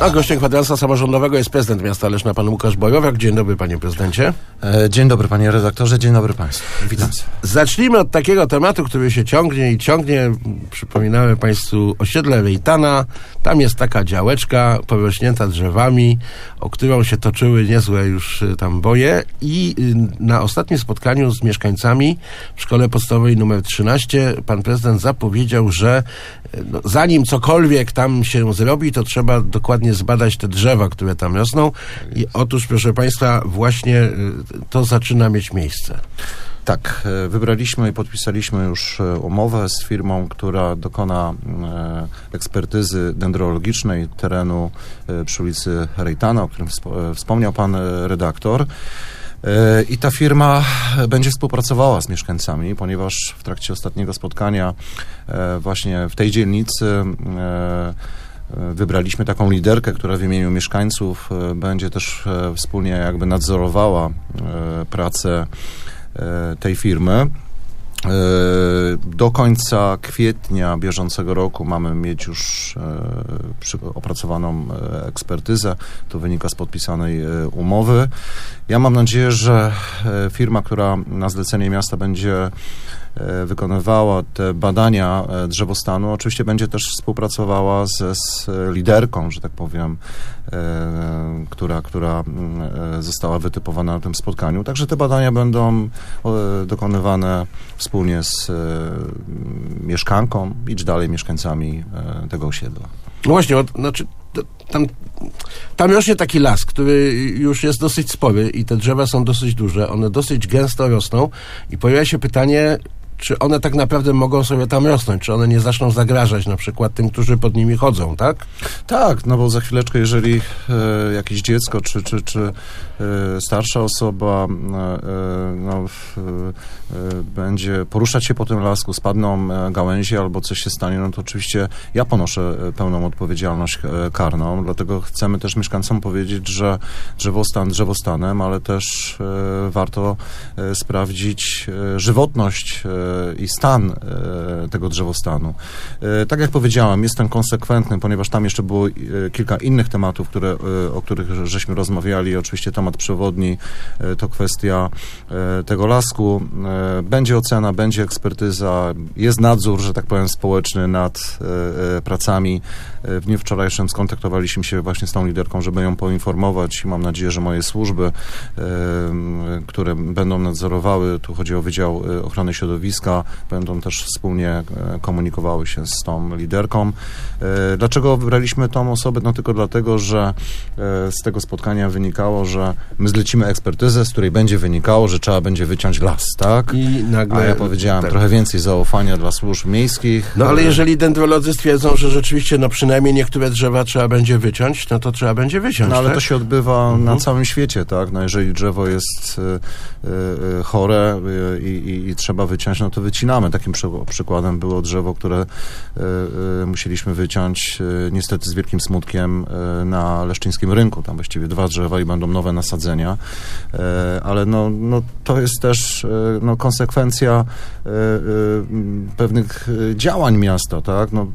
A gościem kwadransa samorządowego jest prezydent miasta Leszna, pan Łukasz Bojowiak. Dzień dobry, panie prezydencie. E, Dzień dobry, panie redaktorze, dzień dobry państwu. Witam. Zacznijmy od takiego tematu, który się ciągnie i ciągnie. Przypominamy państwu osiedle Rejtana. Tam jest taka działeczka porośnięta drzewami, o którą się toczyły niezłe już y, tam boje i y, na ostatnim spotkaniu z mieszkańcami w szkole podstawowej numer 13 pan prezydent zapowiedział, że y, no, zanim cokolwiek tam się zrobi, to trzeba dokładnie zbadać te drzewa, które tam rosną. I otóż, proszę państwa, właśnie y, to zaczyna mieć miejsce. Tak, e, wybraliśmy i podpisaliśmy już e, umowę z firmą, która dokona e, ekspertyzy dendrologicznej terenu przy ulicy Rejtana, o którym wspo- wspomniał pan redaktor. I ta firma będzie współpracowała z mieszkańcami, ponieważ w trakcie ostatniego spotkania właśnie w tej dzielnicy wybraliśmy taką liderkę, która w imieniu mieszkańców e, będzie też e, wspólnie jakby nadzorowała e, pracę e, tej firmy. E, Do końca kwietnia bieżącego roku mamy mieć już e, opracowaną e, ekspertyzę. To wynika z podpisanej e, umowy. Ja mam nadzieję, że e, firma, która na zlecenie miasta będzie e, wykonywała te badania e, drzewostanu, oczywiście będzie też współpracowała ze, z e, liderką, że tak powiem, e, która, która mm, e, została wytypowana na tym spotkaniu. Także te badania będą e, dokonywane wspólnie z e, mieszkanką i dalej mieszkańcami e, tego osiedla. No właśnie, znaczy, tam, tam rośnie taki las, który już jest dosyć spory i te drzewa są dosyć duże, one dosyć gęsto rosną i pojawia się pytanie, czy one tak naprawdę mogą sobie tam rosnąć, czy one nie zaczną zagrażać na przykład tym, którzy pod nimi chodzą, tak? Tak, no bo za chwileczkę, jeżeli e, jakieś dziecko czy, czy, czy e, starsza osoba e, e, no, e, będzie poruszać się po tym lasku, spadną e, gałęzie albo coś się stanie, no to oczywiście ja ponoszę pełną odpowiedzialność karną, dlatego chcemy też mieszkańcom powiedzieć, że drzewostan drzewostanem, ale też warto sprawdzić żywotność i stan e, tego drzewostanu. E, Tak jak powiedziałem, jestem konsekwentny, ponieważ tam jeszcze było e, kilka innych tematów, które, o których żeśmy rozmawiali. Oczywiście temat przewodni to kwestia tego lasku. Będzie ocena, będzie ekspertyza, jest nadzór, że tak powiem, społeczny nad pracami. W dniu wczorajszym skontaktowaliśmy się właśnie z tą liderką, żeby ją poinformować i mam nadzieję, że moje służby, które będą nadzorowały, tu chodzi o Wydział Ochrony Środowiska, będą też wspólnie e, komunikowały się z tą liderką. E, Dlaczego wybraliśmy tą osobę? No tylko dlatego, że e, z tego spotkania wynikało, że my zlecimy ekspertyzę, z której będzie wynikało, że trzeba będzie wyciąć las, tak? I nagle... A ja powiedziałem, tak. trochę więcej zaufania dla służb miejskich. No ale jeżeli dendrolodzy stwierdzą, że rzeczywiście no przynajmniej niektóre drzewa trzeba będzie wyciąć, no to trzeba będzie wyciąć, No ale tak? to się odbywa Mhm. na całym świecie, tak? No jeżeli drzewo jest y, y, chore i, i, i trzeba wyciąć, no to wycinamy. Takim przy, przykładem było drzewo, które y, y, musieliśmy wyciąć y, niestety z wielkim smutkiem na Leszczyńskim Rynku. Tam właściwie dwa drzewa i będą nowe nasadzenia. Ale no, no to jest też no, konsekwencja pewnych działań miasta, tak? No,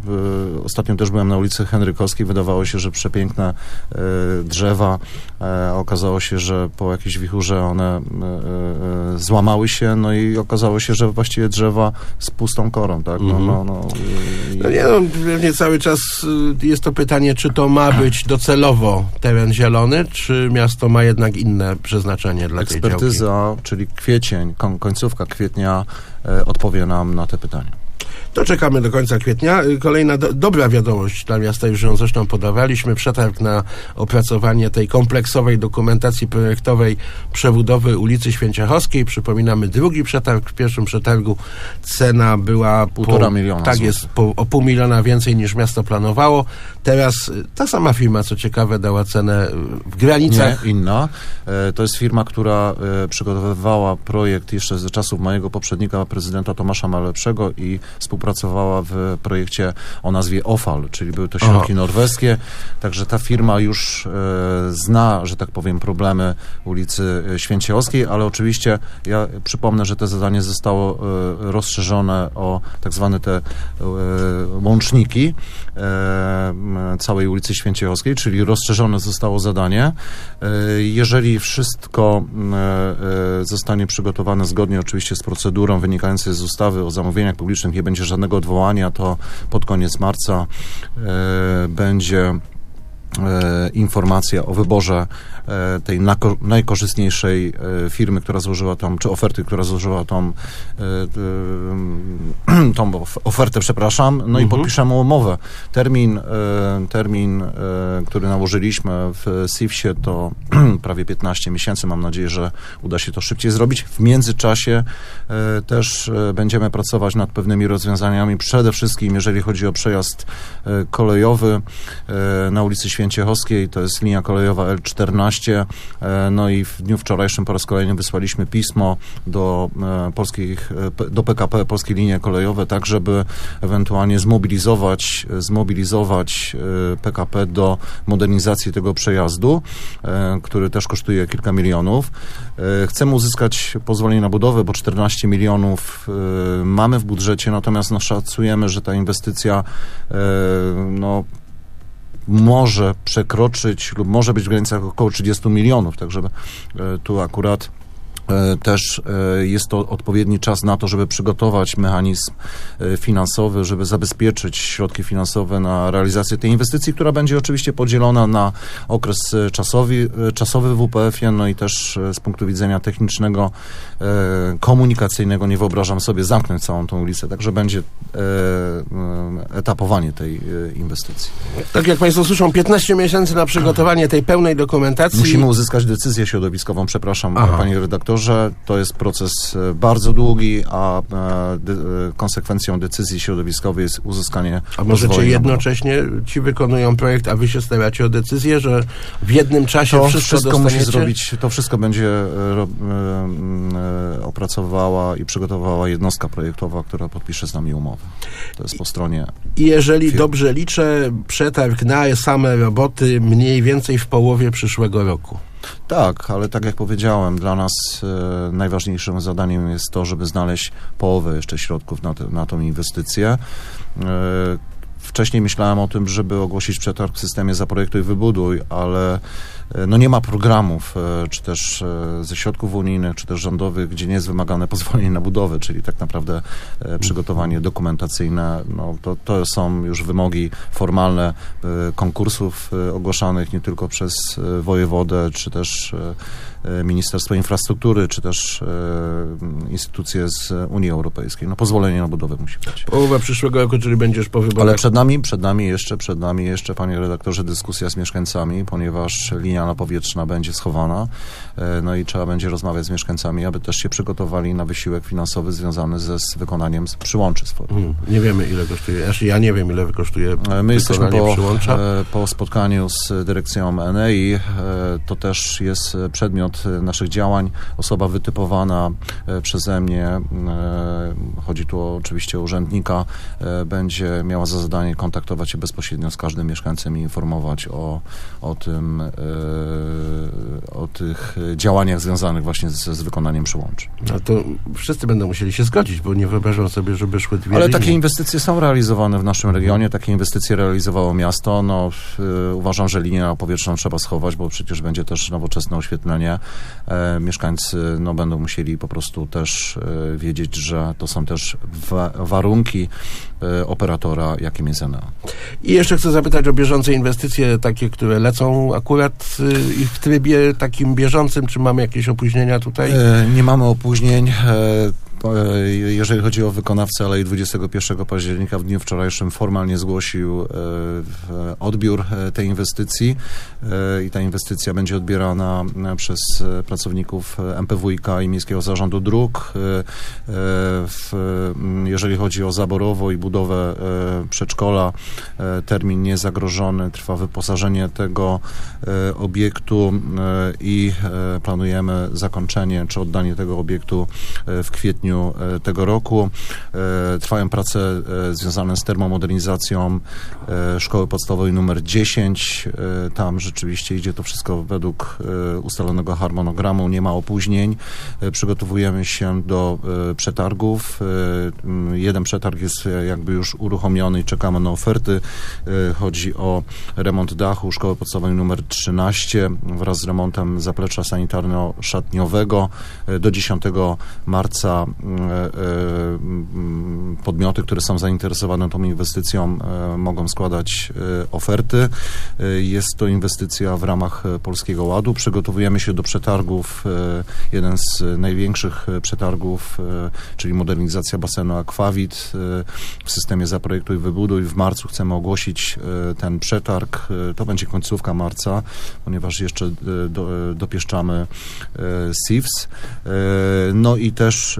ostatnio też byłem na ulicy Henrykowskiej, wydawało się, że przepiękne drzewa, e, okazało się, że po jakiejś wichurze one złamały się, no i okazało się, że właściwie drzewa z pustą korą, tak? No, Mhm. no, no, i, No nie, no, pewnie cały czas y, jest to pytanie, czy to ma być docelowo teren zielony, czy miasto ma jednak inne przeznaczenie dla tej działki? ekspertyza, czyli kwiecień, koń, końcówka kwietnia e, odpowie nam na te pytania. To czekamy do końca kwietnia. Y, Kolejna do, dobra wiadomość dla miasta, już ją zresztą podawaliśmy. Przetarg na opracowanie tej kompleksowej dokumentacji projektowej przebudowy ulicy Święciechowskiej. Przypominamy drugi przetarg. W pierwszym przetargu cena była Półtora miliona Tak złotych. jest, po, o pół miliona więcej niż miasto planowało. Teraz y, ta sama firma, co ciekawe, dała cenę y, w granicach. Nie, inna. E, To jest firma, która e, przygotowywała projekt jeszcze ze czasów mojego poprzednika, prezydenta Tomasza Malepszego i współpracowała współpracowała w projekcie o nazwie OFAL, czyli były to środki Aha. norweskie, także ta firma już e, zna, że tak powiem, problemy ulicy e, Święciołowskiej, ale oczywiście ja przypomnę, że to zadanie zostało e, rozszerzone o tak zwane te e, łączniki e, całej ulicy Święciołowskiej, czyli rozszerzone zostało zadanie. E, Jeżeli wszystko zostanie przygotowane zgodnie oczywiście z procedurą wynikającą z ustawy o zamówieniach publicznych, nie będzie żadnego odwołania, to pod koniec marca e, będzie informacja o wyborze e, tej najkorzystniejszej e, firmy, która złożyła tą, czy oferty, która złożyła tą, e, e, tą of- ofertę, przepraszam, no i podpiszemy umowę. Termin, e, termin, e, który nałożyliśmy w SIF-ie to prawie 15 miesięcy. Mam nadzieję, że uda się to szybciej zrobić. W międzyczasie e, też e, będziemy pracować nad pewnymi rozwiązaniami, przede wszystkim jeżeli chodzi o przejazd e, kolejowy e, na ulicy Święciechowskiej, to jest linia kolejowa L14, e, no i w dniu wczorajszym po raz kolejny wysłaliśmy pismo do e, polskich, e, do PKP Polskie Linie Kolejowe, tak żeby ewentualnie zmobilizować, zmobilizować PKP do modernizacji tego przejazdu, który też kosztuje kilka milionów. Chcemy uzyskać pozwolenie na budowę, bo 14 milionów mamy w budżecie, natomiast no, szacujemy, że ta inwestycja no, może przekroczyć lub może być w granicach około 30 milionów, także e, tu akurat też e, jest to odpowiedni czas na to, żeby przygotować mechanizm e, finansowy, żeby zabezpieczyć środki finansowe na realizację tej inwestycji, która będzie oczywiście podzielona na okres e, czasowy, e, czasowy w WPF-ie, no i też e, z punktu widzenia technicznego, e, komunikacyjnego nie wyobrażam sobie zamknąć całą tą ulicę, także będzie e, e, etapowanie tej e, inwestycji. Tak jak Państwo słyszą, 15 miesięcy na przygotowanie tej pełnej dokumentacji. Musimy uzyskać decyzję środowiskową, przepraszam Aha. panie redaktorze, to jest proces e, bardzo długi, a de, e, konsekwencją decyzji środowiskowej jest uzyskanie A możecie jednocześnie, ci wykonują projekt, a wy się staracie o decyzję, że w jednym czasie To wszystko, wszystko, musi dostaniecie? zrobić, to wszystko będzie e, opracowała i przygotowała jednostka projektowa, która podpisze z nami umowę. To jest po stronie I jeżeli Firm. dobrze liczę, przetarg na same roboty mniej więcej w połowie przyszłego roku. Tak, ale tak jak powiedziałem, dla nas e, najważniejszym zadaniem jest to, żeby znaleźć połowę jeszcze środków na, te, na tą inwestycję. E, wcześniej myślałem o tym, żeby ogłosić przetarg w systemie Zaprojektuj Wybuduj, ale no nie ma programów, e, czy też e, ze środków unijnych, czy też rządowych, gdzie nie jest wymagane pozwolenie na budowę, czyli tak naprawdę e, przygotowanie dokumentacyjne, no to, to są już wymogi formalne konkursów ogłaszanych nie tylko przez wojewodę, czy też Ministerstwo Infrastruktury, czy też instytucje z Unii Europejskiej. No pozwolenie na budowę musi być. Połowa przyszłego roku, czyli będziesz po wyborach. Ale przed nami, przed nami jeszcze, przed nami jeszcze, panie redaktorze, dyskusja z mieszkańcami, ponieważ linia powietrzna będzie schowana, e, no i trzeba będzie rozmawiać z mieszkańcami, aby też się przygotowali na wysiłek finansowy związany ze z wykonaniem z przyłączy. Hmm, nie wiemy, ile kosztuje. Znaczy, ja nie wiem, ile kosztuje E, My jesteśmy po, przyłącza. e, po spotkaniu z dyrekcją Enei. To też jest przedmiot naszych działań. Osoba wytypowana przeze mnie, chodzi tu oczywiście o urzędnika, będzie miała za zadanie kontaktować się bezpośrednio z każdym mieszkańcem i informować o, o tym, Uh. Tych działaniach związanych właśnie z, z wykonaniem przyłączy. No to wszyscy będą musieli się zgodzić, bo nie wyobrażam sobie, żeby szły dwie Ale linie. takie inwestycje są realizowane w naszym regionie, takie inwestycje realizowało miasto. No, y, uważam, że linię powietrzną trzeba schować, bo przecież będzie też nowoczesne oświetlenie. E, mieszkańcy no, będą musieli po prostu też e, wiedzieć, że to są też wa- warunki e, operatora, jakim jest Enea. I jeszcze chcę zapytać o bieżące inwestycje, takie, które lecą akurat i w trybie takim bieżącym, czy mamy jakieś opóźnienia tutaj? E, Nie mamy opóźnień. E, e, Jeżeli chodzi o wykonawcę, ale i 21 października w dniu wczorajszym formalnie zgłosił e, w- odbiór e, tej inwestycji e, i ta inwestycja będzie odbierana e, przez e, pracowników e, MPWiK i Miejskiego Zarządu Dróg. E, e, Jeżeli chodzi o Zaborowo i budowę e, przedszkola, e, termin niezagrożony, trwa wyposażenie tego e, obiektu e, i e, planujemy zakończenie czy oddanie tego obiektu e, w kwietniu grudniu e, tego roku. E, Trwają prace e, związane z termomodernizacją szkoły podstawowej numer 10. E, Tam rzeczywiście idzie to wszystko według ustalonego harmonogramu, nie ma opóźnień. Przygotowujemy się do przetargów. Jeden przetarg jest jakby już uruchomiony i czekamy na oferty. Chodzi o remont dachu szkoły podstawowej numer 13 wraz z remontem zaplecza sanitarno-szatniowego. Do 10 marca podmioty, które są zainteresowane tą inwestycją e, mogą składać e, oferty. E, Jest to inwestycja w ramach e, Polskiego Ładu. Przygotowujemy się do przetargów. e, Jeden z e, największych e, przetargów, e, czyli modernizacja basenu Aquavit e, w systemie Zaprojektuj Wybuduj. W marcu chcemy ogłosić e, ten przetarg. E, To będzie końcówka marca, ponieważ jeszcze e, do, e, dopieszczamy e, SIFS. E, No i też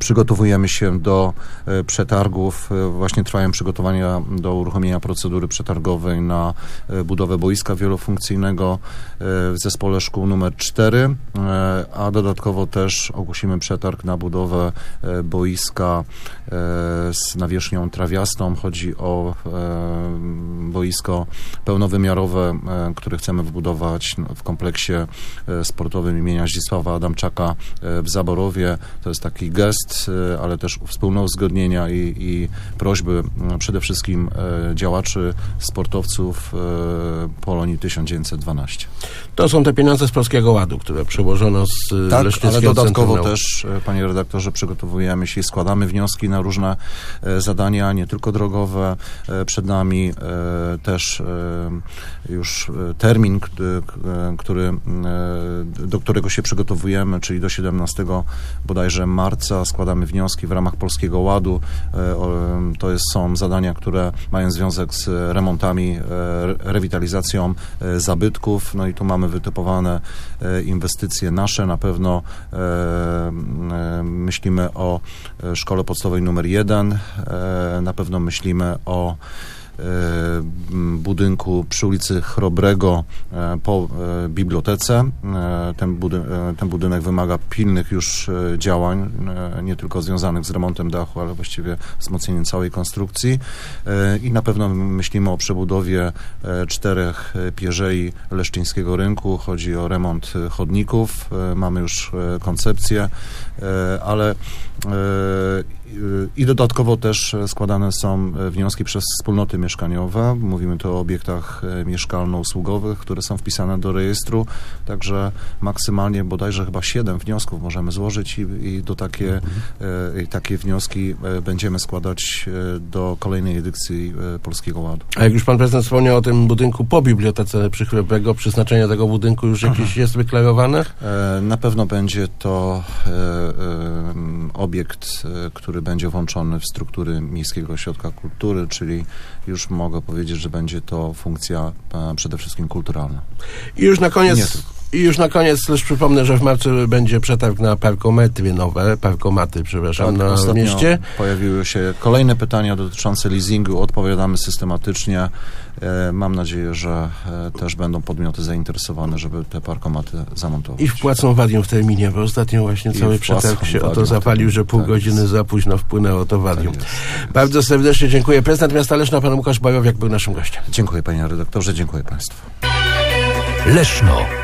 Przygotowujemy się do e, przetargów. E, Właśnie trwają przygotowania do uruchomienia procedury przetargowej na e, budowę boiska wielofunkcyjnego w zespole szkół numer 4, e, a dodatkowo też ogłosimy przetarg na budowę boiska z nawierzchnią trawiastą. Chodzi o boisko pełnowymiarowe, które chcemy wbudować w kompleksie sportowym imienia Zdzisława Adamczaka w Zaborowie. To jest taki gest, e, ale też wspólne uzgodnienia i, i prośby przede wszystkim e, działaczy, sportowców e, Polonii 1912. To są te pieniądze z Polskiego Ładu, które przełożono z Tak, ale dodatkowo też, panie redaktorze, przygotowujemy się i składamy wnioski na różne zadania, nie tylko drogowe. Przed nami też już termin, który, do którego się przygotowujemy, czyli do 17 bodajże marca składamy wnioski w ramach Polskiego Ładu. E, To jest, są zadania, które mają związek z remontami, e, re- rewitalizacją e, zabytków. No i tu mamy wytypowane inwestycje nasze. Na pewno myślimy o szkole podstawowej numer 1. E, na pewno myślimy o budynku przy ulicy Chrobrego e, po e, bibliotece. E, Ten, budy, e, ten budynek wymaga pilnych już e, działań, e, nie tylko związanych z remontem dachu, ale właściwie wzmocnieniem całej konstrukcji. E, I na pewno myślimy o przebudowie e, czterech e, pierzei Leszczyńskiego Rynku. Chodzi o remont e, chodników. E, Mamy już e, koncepcję, e, ale e, i dodatkowo też składane są e, wnioski przez wspólnoty mieszkaniowe. Mówimy tu o obiektach e, mieszkalno-usługowych, które są wpisane do rejestru. Także maksymalnie bodajże chyba 7 wniosków możemy złożyć i, i do takie, i takie wnioski będziemy składać do kolejnej edycji Polskiego Ładu. A jak już pan prezydent wspomniał o tym budynku po bibliotece przy Chrobrego, przeznaczenie tego budynku już jakieś jest wyklarowane? Na pewno będzie to obiekt, e, który będzie włączony w struktury Miejskiego Ośrodka Kultury, czyli już mogę powiedzieć, że będzie to funkcja e, przede wszystkim kulturalna. I już na Nie koniec... I już na koniec też przypomnę, że w marcu będzie przetarg na parkometry nowe, parkomaty, przepraszam, na Tak, ostatnio mieście. pojawiły się kolejne pytania dotyczące leasingu. Odpowiadamy systematycznie. E, Mam nadzieję, że e, też będą podmioty zainteresowane, żeby te parkomaty zamontować. I wpłacą wadium w terminie, bo ostatnio właśnie I cały przetarg się o to w zapalił, że pół Tak godziny jest. za późno wpłynęło to wadium. Tak jest. Bardzo serdecznie dziękuję. Prezydent Miasta Leszna, pan Łukasz Bajowiak był naszym gościem. Dziękuję panie redaktorze, dziękuję państwu. Leszno.